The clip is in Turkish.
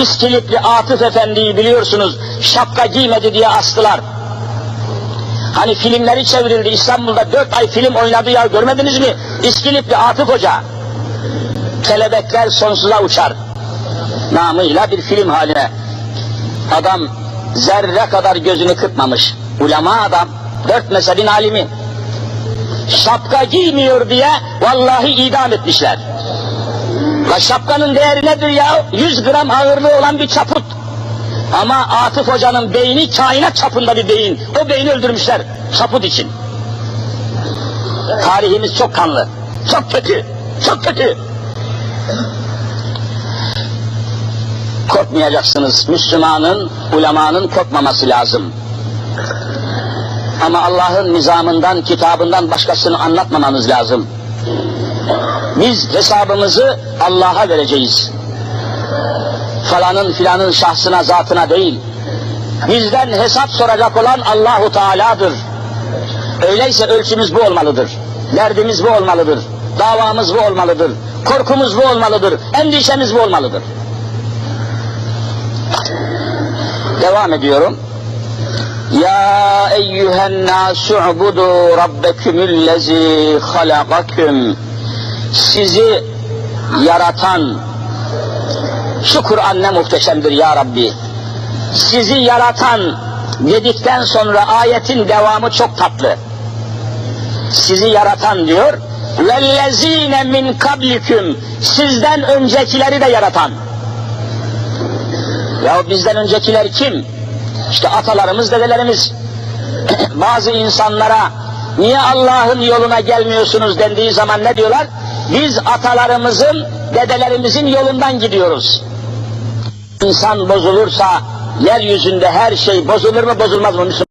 İskilipli Atıf Efendi'yi biliyorsunuz şapka giymedi diye astılar. Hani filmleri çevrildi İstanbul'da dört ay film oynadı ya görmediniz mi? İskilipli Atıf Hoca. Kelebekler sonsuza uçar. Namıyla bir film haline. Adam zerre kadar gözünü kırpmamış. Ulema adam, dört mezhebin alimi. Şapka giymiyor diye vallahi idam etmişler. La şapkanın değeri nedir ya? 100 gram ağırlığı olan bir çaput. Ama Atıf Hoca'nın beyni kainat çapında bir beyin. O beyni öldürmüşler çaput için. Tarihimiz çok kanlı. Çok kötü. Çok kötü. Korkmayacaksınız. Müslümanın, ulemanın korkmaması lazım. Ama Allah'ın nizamından, kitabından başkasını anlatmamamız lazım. Biz hesabımızı Allah'a vereceğiz. Falanın filanın şahsına, zatına değil. Bizden hesap soracak olan Allahu Teala'dır. Öyleyse ölçümüz bu olmalıdır. Derdimiz bu olmalıdır. Davamız bu olmalıdır. Korkumuz bu olmalıdır. Endişemiz bu olmalıdır. Devam ediyorum. Ya eyyühen nasu ubudu rabbekümüllezi halakaküm. Sizi yaratan, şu Kur'an ne muhteşemdir ya Rabbi. Sizi yaratan dedikten sonra ayetin devamı çok tatlı. Sizi yaratan diyor. Vellezine min kabliküm. Sizden öncekileri de yaratan. Ya bizden öncekiler kim? İşte atalarımız, dedelerimiz. Bazı insanlara niye Allah'ın yoluna gelmiyorsunuz dendiği zaman ne diyorlar? Biz atalarımızın, dedelerimizin yolundan gidiyoruz. İnsan bozulursa yeryüzünde her şey bozulur mu bozulmaz mı?